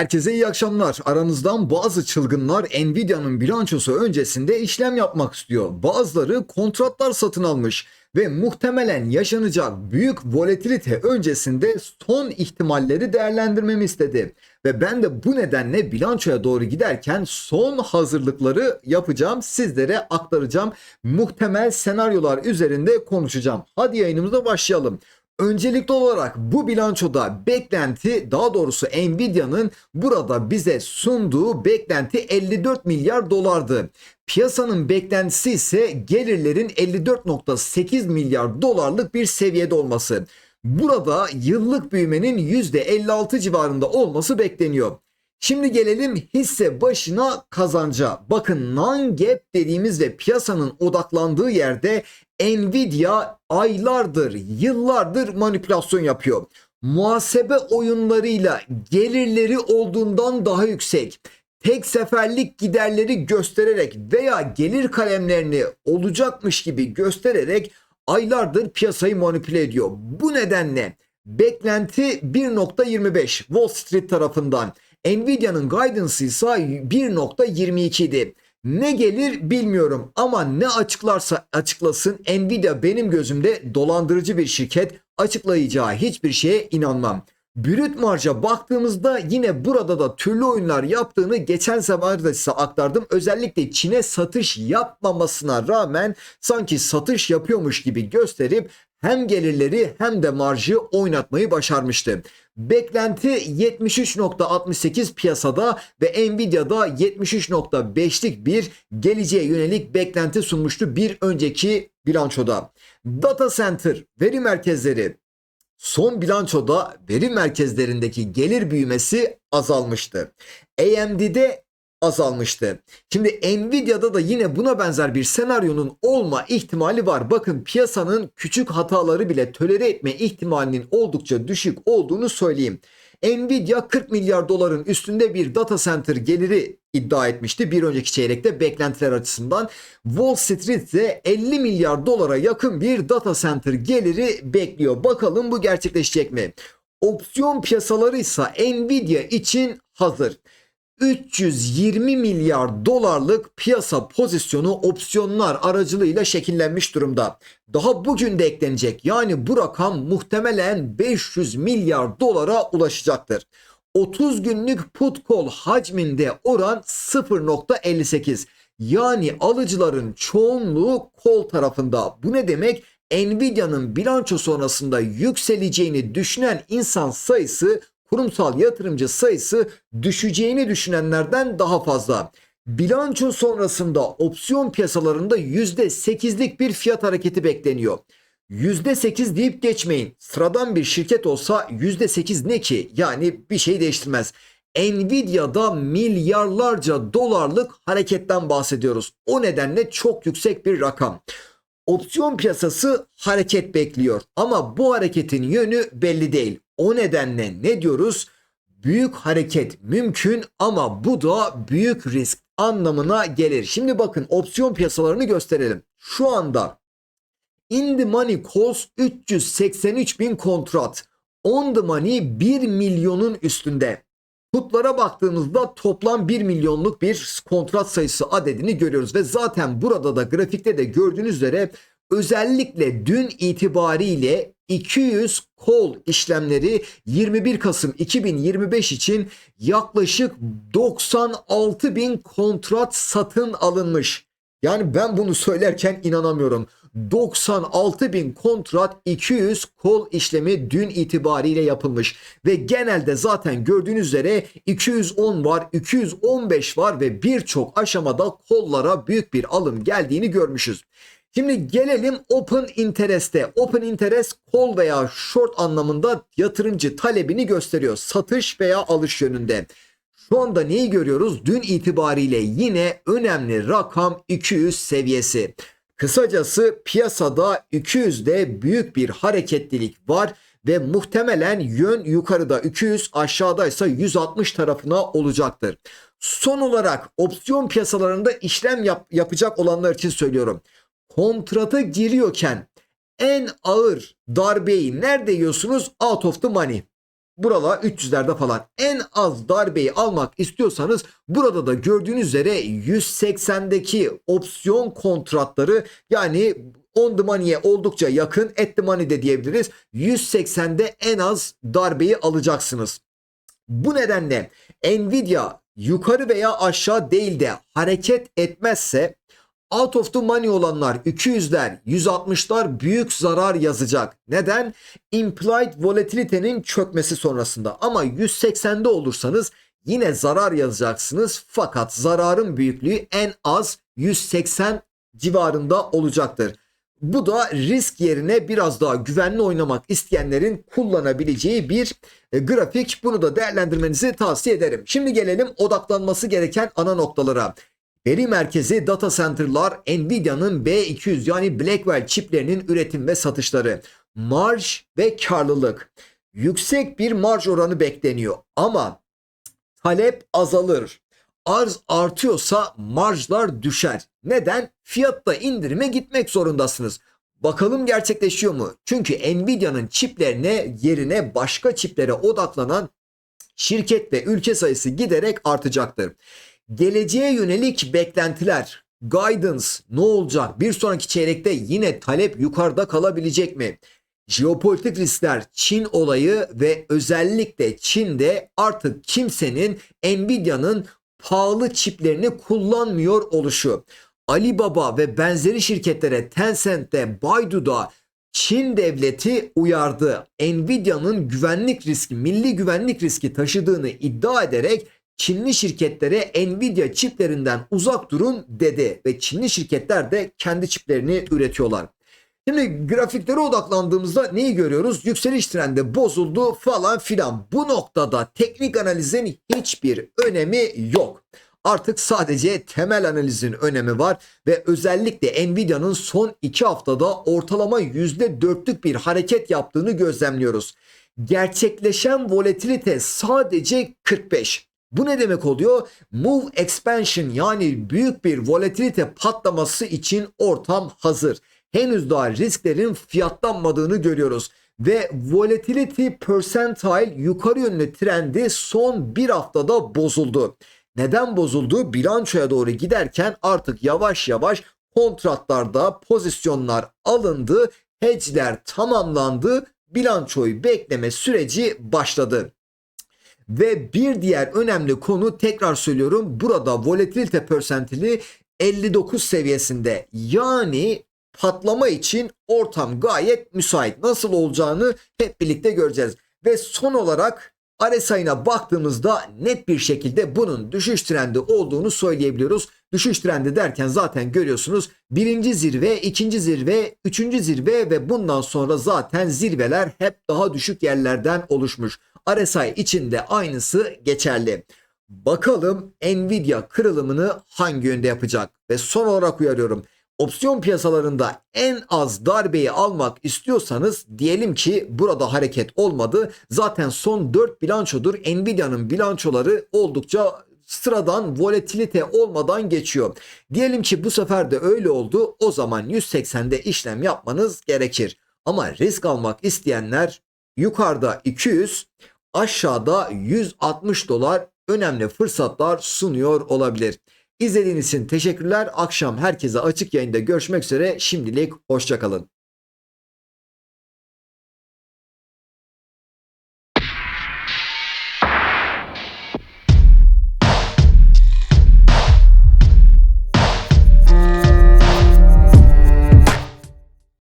Herkese iyi akşamlar. Aranızdan bazı çılgınlar Nvidia'nın bilançosu öncesinde işlem yapmak istiyor. Bazıları kontratlar satın almış ve muhtemelen yaşanacak büyük volatilite öncesinde son ihtimalleri değerlendirmemi istedi. Ve ben de bu nedenle bilançoya doğru giderken son hazırlıkları yapacağım, sizlere aktaracağım. Muhtemel senaryolar üzerinde konuşacağım. Hadi yayınımıza başlayalım. Öncelikli olarak bu bilançoda beklenti daha doğrusu Nvidia'nın burada bize sunduğu beklenti 54 milyar dolardı. Piyasanın beklentisi ise gelirlerin 54.8 milyar dolarlık bir seviyede olması. Burada yıllık büyümenin %56 civarında olması bekleniyor. Şimdi gelelim hisse başına kazanca. Bakın non-gap dediğimiz ve piyasanın odaklandığı yerde Nvidia aylardır, yıllardır manipülasyon yapıyor. Muhasebe oyunlarıyla gelirleri olduğundan daha yüksek. Tek seferlik giderleri göstererek veya gelir kalemlerini olacakmış gibi göstererek aylardır piyasayı manipüle ediyor. Bu nedenle beklenti 1.25 Wall Street tarafından. Nvidia'nın guidance ise 1.22 idi. Ne gelir bilmiyorum ama ne açıklarsa açıklasın Nvidia benim gözümde dolandırıcı bir şirket açıklayacağı hiçbir şeye inanmam. Brüt marja baktığımızda yine burada da türlü oyunlar yaptığını geçen sefer de size aktardım. Özellikle Çin'e satış yapmamasına rağmen sanki satış yapıyormuş gibi gösterip hem gelirleri hem de marjı oynatmayı başarmıştı. Beklenti 73.68 piyasada ve Nvidia'da 73.5'lik bir geleceğe yönelik beklenti sunmuştu bir önceki bilançoda. Data center, veri merkezleri son bilançoda veri merkezlerindeki gelir büyümesi azalmıştı. AMD'de azalmıştı. Şimdi Nvidia'da da yine buna benzer bir senaryonun olma ihtimali var. Bakın piyasanın küçük hataları bile tolere etme ihtimalinin oldukça düşük olduğunu söyleyeyim. Nvidia 40 milyar doların üstünde bir data center geliri iddia etmişti bir önceki çeyrekte beklentiler açısından. Wall Street de 50 milyar dolara yakın bir data center geliri bekliyor. Bakalım bu gerçekleşecek mi? Opsiyon piyasaları ise Nvidia için hazır. 320 milyar dolarlık piyasa pozisyonu opsiyonlar aracılığıyla şekillenmiş durumda. Daha bugün de eklenecek. Yani bu rakam muhtemelen 500 milyar dolara ulaşacaktır. 30 günlük put call hacminde oran 0.58. Yani alıcıların çoğunluğu kol tarafında. Bu ne demek? Nvidia'nın bilanço sonrasında yükseleceğini düşünen insan sayısı kurumsal yatırımcı sayısı düşeceğini düşünenlerden daha fazla. Bilanço sonrasında opsiyon piyasalarında %8'lik bir fiyat hareketi bekleniyor. %8 deyip geçmeyin. Sıradan bir şirket olsa %8 ne ki? Yani bir şey değiştirmez. Nvidia'da milyarlarca dolarlık hareketten bahsediyoruz. O nedenle çok yüksek bir rakam. Opsiyon piyasası hareket bekliyor ama bu hareketin yönü belli değil. O nedenle ne diyoruz? Büyük hareket mümkün ama bu da büyük risk anlamına gelir. Şimdi bakın opsiyon piyasalarını gösterelim. Şu anda in the money calls 383 bin kontrat. On the money 1 milyonun üstünde. Putlara baktığımızda toplam 1 milyonluk bir kontrat sayısı adedini görüyoruz ve zaten burada da grafikte de gördüğünüz üzere özellikle dün itibariyle 200 kol işlemleri 21 Kasım 2025 için yaklaşık 96 bin kontrat satın alınmış. Yani ben bunu söylerken inanamıyorum. 96 bin kontrat 200 kol işlemi dün itibariyle yapılmış. Ve genelde zaten gördüğünüz üzere 210 var, 215 var ve birçok aşamada kollara büyük bir alım geldiğini görmüşüz. Şimdi gelelim open interest'e. Open interest call veya short anlamında yatırımcı talebini gösteriyor. Satış veya alış yönünde. Şu anda neyi görüyoruz? Dün itibariyle yine önemli rakam 200 seviyesi. Kısacası piyasada 200'de büyük bir hareketlilik var ve muhtemelen yön yukarıda 200 aşağıdaysa 160 tarafına olacaktır. Son olarak opsiyon piyasalarında işlem yap- yapacak olanlar için söylüyorum kontrata giriyorken en ağır darbeyi nerede yiyorsunuz? Out of the money. Buralar 300'lerde falan. En az darbeyi almak istiyorsanız burada da gördüğünüz üzere 180'deki opsiyon kontratları yani on the money'e oldukça yakın at the money de diyebiliriz. 180'de en az darbeyi alacaksınız. Bu nedenle Nvidia yukarı veya aşağı değil de hareket etmezse out of the money olanlar 200'ler 160'lar büyük zarar yazacak. Neden? Implied volatility'nin çökmesi sonrasında ama 180'de olursanız yine zarar yazacaksınız fakat zararın büyüklüğü en az 180 civarında olacaktır. Bu da risk yerine biraz daha güvenli oynamak isteyenlerin kullanabileceği bir e, grafik. Bunu da değerlendirmenizi tavsiye ederim. Şimdi gelelim odaklanması gereken ana noktalara. Veri merkezi data center'lar Nvidia'nın B200 yani Blackwell çiplerinin üretim ve satışları. Marj ve karlılık. Yüksek bir marj oranı bekleniyor ama talep azalır. Arz artıyorsa marjlar düşer. Neden? Fiyatta indirime gitmek zorundasınız. Bakalım gerçekleşiyor mu? Çünkü Nvidia'nın çiplerine yerine başka çiplere odaklanan şirket ve ülke sayısı giderek artacaktır. Geleceğe yönelik beklentiler, guidance ne olacak? Bir sonraki çeyrekte yine talep yukarıda kalabilecek mi? Jeopolitik riskler, Çin olayı ve özellikle Çin'de artık kimsenin Nvidia'nın pahalı çiplerini kullanmıyor oluşu. Alibaba ve benzeri şirketlere Tencent'te, Baidu'da Çin devleti uyardı. Nvidia'nın güvenlik riski, milli güvenlik riski taşıdığını iddia ederek Çinli şirketlere Nvidia çiplerinden uzak durun dedi ve Çinli şirketler de kendi çiplerini üretiyorlar. Şimdi grafiklere odaklandığımızda neyi görüyoruz? Yükseliş trendi bozuldu falan filan. Bu noktada teknik analizin hiçbir önemi yok. Artık sadece temel analizin önemi var ve özellikle Nvidia'nın son 2 haftada ortalama %4'lük bir hareket yaptığını gözlemliyoruz. Gerçekleşen volatilite sadece 45. Bu ne demek oluyor? Move expansion yani büyük bir volatilite patlaması için ortam hazır. Henüz daha risklerin fiyatlanmadığını görüyoruz. Ve volatility percentile yukarı yönlü trendi son bir haftada bozuldu. Neden bozuldu? Bilançoya doğru giderken artık yavaş yavaş kontratlarda pozisyonlar alındı, hedge'ler tamamlandı, bilançoyu bekleme süreci başladı. Ve bir diğer önemli konu tekrar söylüyorum burada volatilite persentili 59 seviyesinde. Yani patlama için ortam gayet müsait. Nasıl olacağını hep birlikte göreceğiz. Ve son olarak RSI'na baktığımızda net bir şekilde bunun düşüş trendi olduğunu söyleyebiliyoruz. Düşüş trendi derken zaten görüyorsunuz birinci zirve, ikinci zirve, üçüncü zirve ve bundan sonra zaten zirveler hep daha düşük yerlerden oluşmuş. RSI için de aynısı geçerli. Bakalım Nvidia kırılımını hangi yönde yapacak? Ve son olarak uyarıyorum. Opsiyon piyasalarında en az darbeyi almak istiyorsanız diyelim ki burada hareket olmadı. Zaten son 4 bilançodur Nvidia'nın bilançoları oldukça sıradan volatilite olmadan geçiyor. Diyelim ki bu sefer de öyle oldu. O zaman 180'de işlem yapmanız gerekir. Ama risk almak isteyenler yukarıda 200, aşağıda 160 dolar önemli fırsatlar sunuyor olabilir. İzlediğiniz için teşekkürler. Akşam herkese açık yayında görüşmek üzere. Şimdilik hoşçakalın.